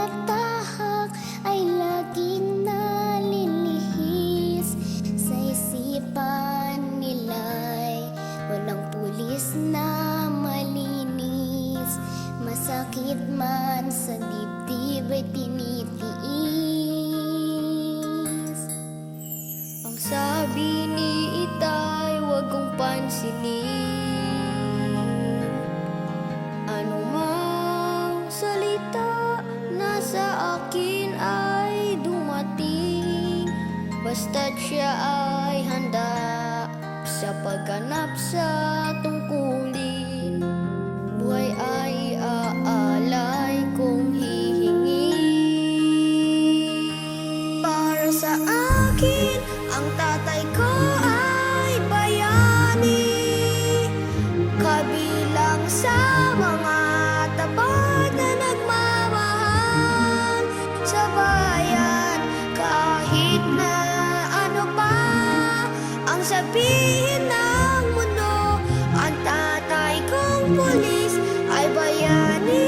tinatahak ay laging nalilihis Sa isipan nila'y walang pulis na malinis. Masakit man sa dibdib ay tinitiis. Ang sabi ni itay wag kong pansinin. akin ay dumating. Basta't siya ay handa Sa pagganap sa tungkulin. Buhay ay aalay kung hihingi Para sa akin, ang tatay ko ay bayani. Kabilang sa mga tapos полісь, ай баяни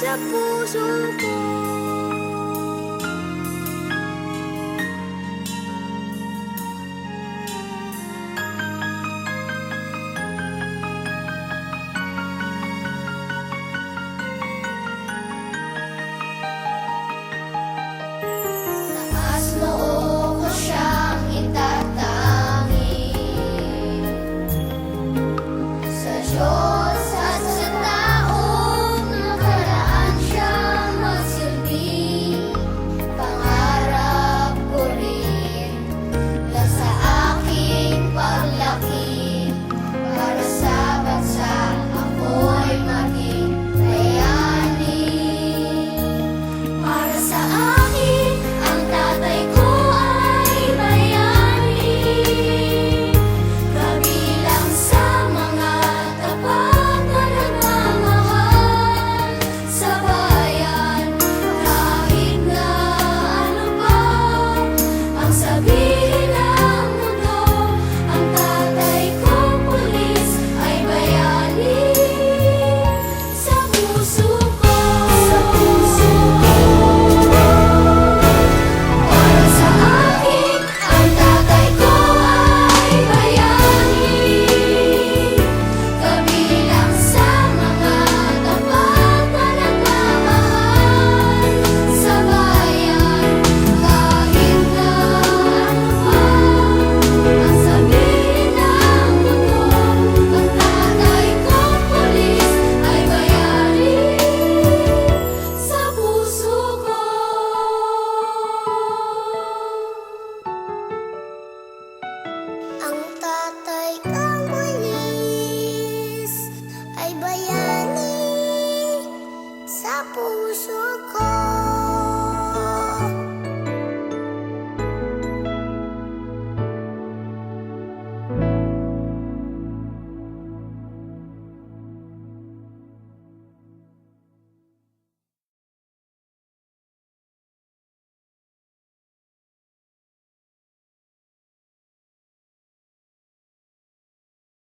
запузо.